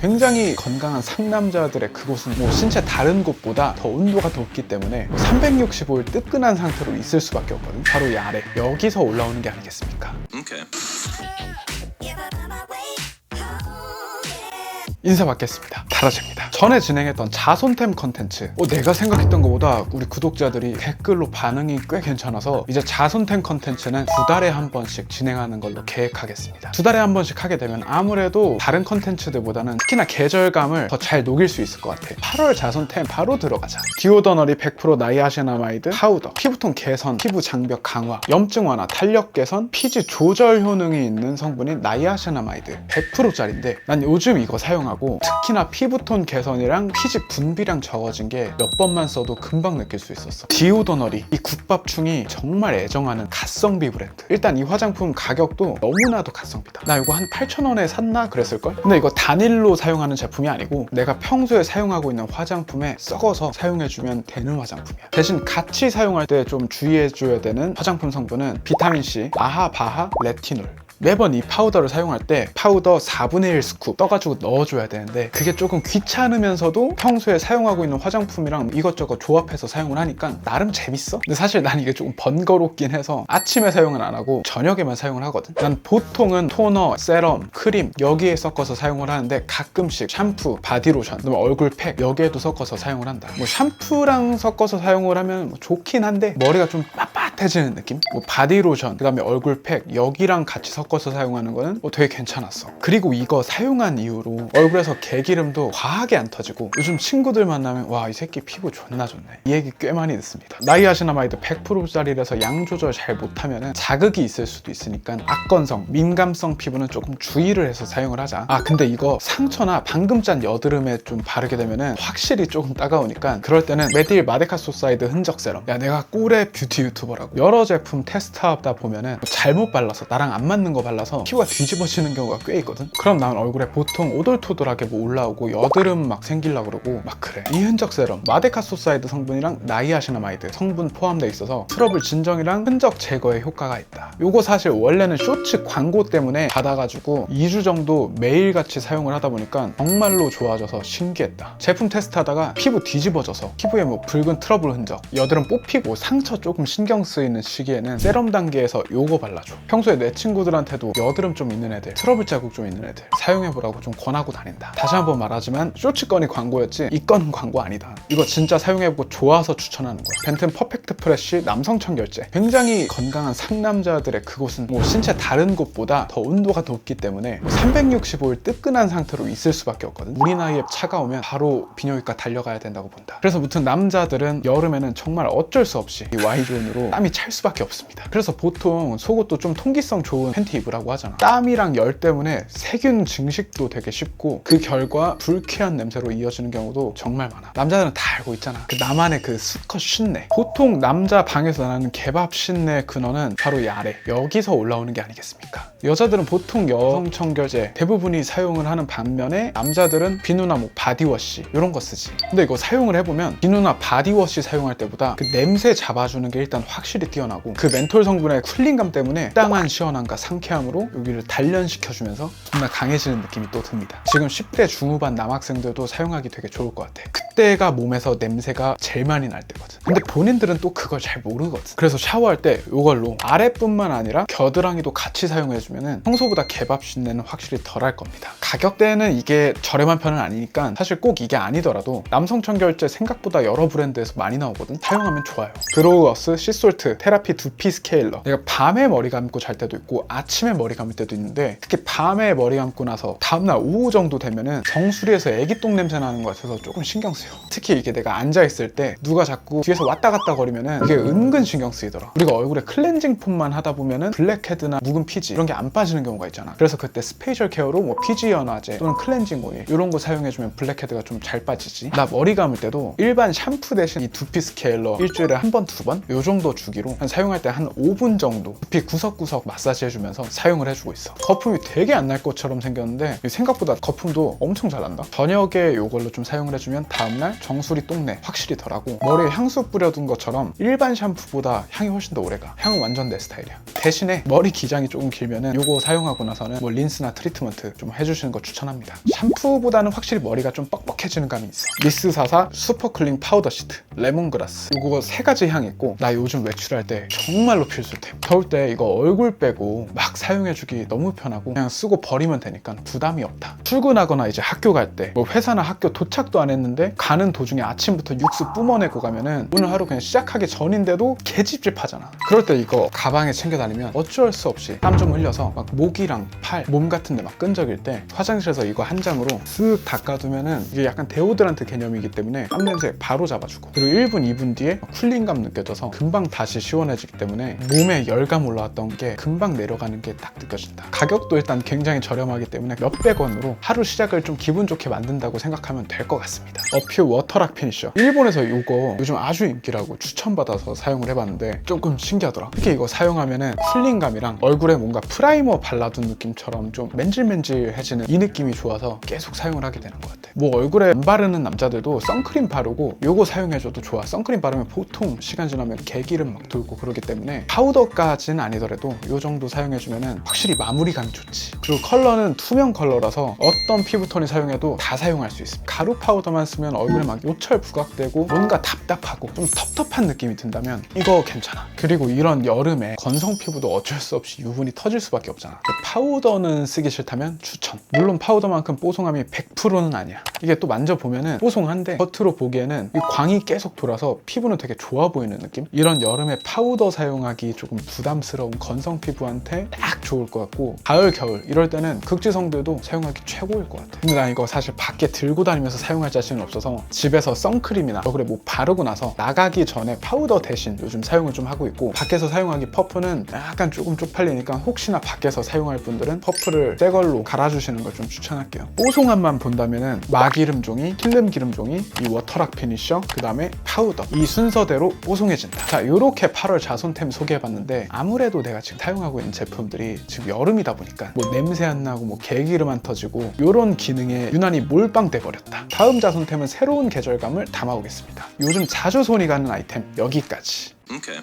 굉장히 건강한 상남자들의 그곳은 뭐 신체 다른 곳보다 더 온도가 높기 때문에 365일 뜨끈한 상태로 있을 수밖에 없거든. 바로 이 아래 여기서 올라오는 게 아니겠습니까? Okay. 인사받겠습니다. 다라제입니다. 전에 진행했던 자손템 컨텐츠. 어, 내가 생각했던 것보다 우리 구독자들이 댓글로 반응이 꽤 괜찮아서 이제 자손템 컨텐츠는 두 달에 한 번씩 진행하는 걸로 계획하겠습니다. 두 달에 한 번씩 하게 되면 아무래도 다른 컨텐츠들보다는 특히나 계절감을 더 잘 녹일 수 있을 것 같아. 8월 자손템 바로 들어가자. 디오더너리 100% 나이아시나마이드 파우더, 피부톤 개선, 피부 장벽 강화, 염증 완화, 탄력 개선, 피지 조절 효능이 있는 성분인 나이아시나마이드 100%짜리인데 난 요즘 이거 사용 하고 특히나 피부톤 개선이랑 피지 분비량 적어진 게 몇 번만 써도 금방 느낄 수 있었어. 디오더너리 이 국밥충이 정말 애정하는 가성비 브랜드. 일단 이 화장품 가격도 너무나도 가성비다. 나 이거 한 8,000원에 샀나 그랬을걸? 근데 이거 단일로 사용하는 제품이 아니고 내가 평소에 사용하고 있는 화장품에 썩어서 사용해주면 되는 화장품이야. 대신 같이 사용할 때 좀 주의해줘야 되는 화장품 성분은 비타민C, 아하, 바하, 레티놀. 매번 이 파우더를 사용할 때 파우더 4분의 1 스쿱 떠가지고 넣어줘야 되는데 그게 조금 귀찮으면서도 평소에 사용하고 있는 화장품이랑 이것저것 조합해서 사용을 하니까 나름 재밌어? 근데 사실 난 이게 조금 번거롭긴 해서 아침에 사용은 안 하고 저녁에만 사용을 하거든 난 보통은 토너, 세럼, 크림 여기에 섞어서 사용을 하는데 가끔씩 샴푸, 바디로션, 그다음에 얼굴 팩 여기에도 섞어서 사용을 한다 뭐 샴푸랑 섞어서 사용을 하면 뭐 좋긴 한데 머리가 좀 빳빳 해지는 느낌? 뭐 바디로션, 그 다음에 얼굴 팩 여기랑 같이 섞어서 사용하는 거는 뭐 되게 괜찮았어. 그리고 이거 사용한 이후로 얼굴에서 개기름도 과하게 안 터지고 요즘 친구들 만나면 와 이 새끼 피부 존나 좋네. 이 얘기 꽤 많이 듣습니다. 나이 아시나마이드 100%짜리라서 양 조절 잘 못하면 자극이 있을 수도 있으니까 악건성, 민감성 피부는 조금 주의를 해서 사용을 하자. 아 근데 이거 상처나 방금 짠 여드름에 좀 바르게 되면은 확실히 조금 따가우니까 그럴 때는 메딜 마데카 소사이드 흔적 세럼. 야 내가 꿀의 뷰티 유튜버라고 여러 제품 테스트하다 보면은 뭐 잘못 발라서 나랑 안 맞는 거 발라서 피부가 뒤집어지는 경우가 꽤 있거든? 그럼 난 얼굴에 보통 오돌토돌하게 뭐 올라오고 여드름 막 생길라 그러고 막 그래. 이 흔적 세럼 마데카 소사이드 성분이랑 나이아시나마이드 성분 포함되어 있어서 트러블 진정이랑 흔적 제거에 효과가 있다. 요거 사실 원래는 쇼츠 광고 때문에 받아가지고 2주 정도 매일같이 사용을 하다 보니까 정말로 좋아져서 신기했다. 제품 테스트하다가 피부 뒤집어져서 피부에 뭐 붉은 트러블 흔적 여드름 뽑히고 상처 조금 신경 쓰 이는 시기에는 세럼 단계에서 요거 발라줘. 평소에 내 친구들한테도 여드름 좀 있는 애들 트러블 자국 좀 있는 애들 사용해보라고 좀 권하고 다닌다. 다시 한번 말하지만 쇼츠 건이 광고였지 이 건은 광고 아니다. 이거 진짜 사용해보고 좋아서 추천하는 거야. 벤튼 퍼펙트 프레쉬 남성 청결제. 굉장히 건강한 상남자들의 그곳은 뭐 신체 다른 곳보다 더 온도가 높기 때문에 365일 뜨끈한 상태로 있을 수밖에 없거든. 우리 나이에 차가우면 바로 비뇨기과 달려가야 된다고 본다. 그래서 무튼 남자들은 여름에는 정말 어쩔 수 없이 이 Y존으로 땀이 찰 수밖에 없습니다. 그래서 보통 속옷도 좀 통기성 좋은 팬티 입으라고 하잖아 땀이랑 열 때문에 세균 증식도 되게 쉽고 그 결과 불쾌한 냄새로 이어지는 경우도 정말 많아. 남자들은 다 알고 있잖아. 그 나만의 그 수컷 쉰내. 보통 남자 방에서 나는 개밥 쉰내 근원은 바로 이 아래. 여기서 올라오는 게 아니겠습니까? 여자들은 보통 여성 청결제 대부분이 사용을 하는 반면에 남자들은 비누나 뭐 바디워시 이런 거 쓰지. 근데 이거 사용을 해보면 비누나 바디워시 사용할 때보다 그 냄새 잡아주는 게 일단 확실히 뛰어나고 그 멘톨 성분의 쿨링감 때문에 땅한 시원함과 상쾌함으로 여기를 단련시켜주면서 정말 강해지는 느낌이 또 듭니다. 지금 10대 중후반 남학생들도 사용하기 되게 좋을 것 같아 그때가 몸에서 냄새가 제일 많이 날 때거든. 근데 본인들은 또 그걸 잘 모르거든. 그래서 샤워할 때 이걸로 아래뿐만 아니라 겨드랑이도 같이 사용해주면 평소보다 개밥 쉰내는 확실히 덜할 겁니다. 가격대는 이게 저렴한 편은 아니니까 사실 꼭 이게 아니더라도 남성 청결제 생각보다 여러 브랜드에서 많이 나오거든. 사용하면 좋아요. 그로우어스 시솔트 테라피 두피 스케일러. 내가 밤에 머리 감고 잘 때도 있고 아침에 머리 감을 때도 있는데 특히 밤에 머리 감고 나서 다음날 오후 정도 되면은 정수리에서 애기똥 냄새 나는 것 같아서 조금 신경 쓰여 특히 이게 내가 앉아 있을 때 누가 자꾸 뒤에서 왔다 갔다 거리면은 이게 은근 신경 쓰이더라. 우리가 얼굴에 클렌징 폼만 하다 보면은 블랙헤드나 묵은 피지 이런 게 안 빠지는 경우가 있잖아. 그래서 그때 스페셜 케어로 뭐 피지 연화제 또는 클렌징 오일 이런 거 사용해주면 블랙헤드가 좀 잘 빠지지. 나 머리 감을 때도 일반 샴푸 대신 이 두피 스케일러 일주일에 한 번 두번요 정도 주기로 한 사용할 때 한 5분 정도 두피 구석구석 마사지 해주면서 사용을 해주고 있어. 거품이 되게 안 날 것처럼 생겼는데 생각보다 거품도 엄청 잘 난다. 저녁에 요걸로 좀 사용을 해주면 다음 날 장날, 정수리 똥내 확실히 덜하고 머리에 향수 뿌려둔 것처럼 일반 샴푸보다 향이 훨씬 더 오래가. 향은 완전 내 스타일이야. 대신에 머리 기장이 조금 길면은 요거 사용하고 나서는 뭐 린스나 트리트먼트 좀 해주시는 거 추천합니다. 샴푸보다는 확실히 머리가 좀 뻑뻑해지는 감이 있어. 미스 사사 슈퍼 클린 파우더 시트, 레몬그라스. 요거 세 가지 향 있고 나 요즘 외출할 때 정말로 필수템. 더울 때 이거 얼굴 빼고 막 사용해주기 너무 편하고 그냥 쓰고 버리면 되니까 부담이 없다. 출근하거나 이제 학교 갈 때 뭐 회사나 학교 도착도 안 했는데 가는 도중에 아침부터 육수 뿜어내고 가면은 오늘 하루 그냥 시작하기 전인데도 개찝찝하잖아. 그럴 때 이거 가방에 챙겨 다니면 어쩔 수 없이 땀 좀 흘려서 막 목이랑 팔, 몸 같은 데 막 끈적일 때 화장실에서 이거 한 장으로 쓱 닦아두면은 이게 약간 데오드란트 개념이기 때문에 땀 냄새 바로 잡아주고 그리고 1분, 2분 뒤에 쿨링감 느껴져서 금방 다시 시원해지기 때문에 몸에 열감 올라왔던 게 금방 내려가는 게 딱 느껴진다. 가격도 일단 굉장히 저렴하기 때문에 몇백 원으로 하루 시작을 좀 기분 좋게 만든다고 생각하면 될 것 같습니다. 어퓨 워터락 피니셔. 일본에서 이거 요즘 아주 인기라고 추천받아서 사용을 해봤는데 조금 신기하더라. 특히 이거 사용하면은 쿨링감이랑 얼굴에 뭔가 프라이머 발라둔 느낌처럼 좀 맨질맨질해지는 이 느낌이 좋아서 계속 사용을 하게 되는 것 같아. 뭐 얼굴에 안 바르는 남자들도 선크림 바르고 요거 사용해줘도 좋아. 선크림 바르면 보통 시간 지나면 개기름 막 돌고 그러기 때문에 파우더까지는 아니더라도 요 정도 사용해주면은 확실히 마무리감이 좋지. 그리고 컬러는 투명 컬러라서 어떤 피부톤이 사용해도 다 사용할 수 있습니다. 가루 파우더만 쓰면 얼굴에 막 요철 부각되고 뭔가 답답하고 좀 텁텁한 느낌이 든다면 이거 괜찮아. 그리고 이런 여름에 건성 피부도 어쩔 수 없이 유분이 터질 수밖에 없잖아. 그 파우더는 쓰기 싫다면 추천. 물론 파우더만큼 뽀송함이 100%는 아니야. 이게 또 만져보면은 뽀송한데 겉으로 보기에는 이 광이 계속 돌아서 피부는 되게 좋아 보이는 느낌? 이런 여름에 파우더 사용하기 조금 부담스러운 건성 피부한테 딱 좋을 것 같고 가을, 겨울 이럴 때는 극지성들도 사용하기 최고일 것 같아. 근데 난 이거 사실 밖에 들고 다니면서 사용할 자신은 없어서 집에서 선크림이나 얼굴에 뭐 바르고 나서 나가기 전에 파우더 대신 요즘 사용을 좀 하고 있고 밖에서 사용하기 퍼프는 약간 조금 쪽팔리니까 혹시나 밖에서 사용할 분들은 퍼프를 새 걸로 갈아주시는 걸 좀 추천할게요. 뽀송함만 본다면은 마기름 종이, 필름 기름 종이, 이 워터락 피니셔, 그 다음에 파우더 이 순서대로 뽀송해진다. 자, 이렇게 8월 자손템 소개해봤는데 아무래도 내가 지금 사용하고 있는 제품들이 지금 여름이다 보니까 뭐 냄새 안 나고 뭐 개기름 안 터지고 이런 기능에 유난히 몰빵돼 버렸다. 다음 자손템은 새로운 계절감을 담아오겠습니다. 요즘 자주 손이 가는 아이템 여기까지. Okay.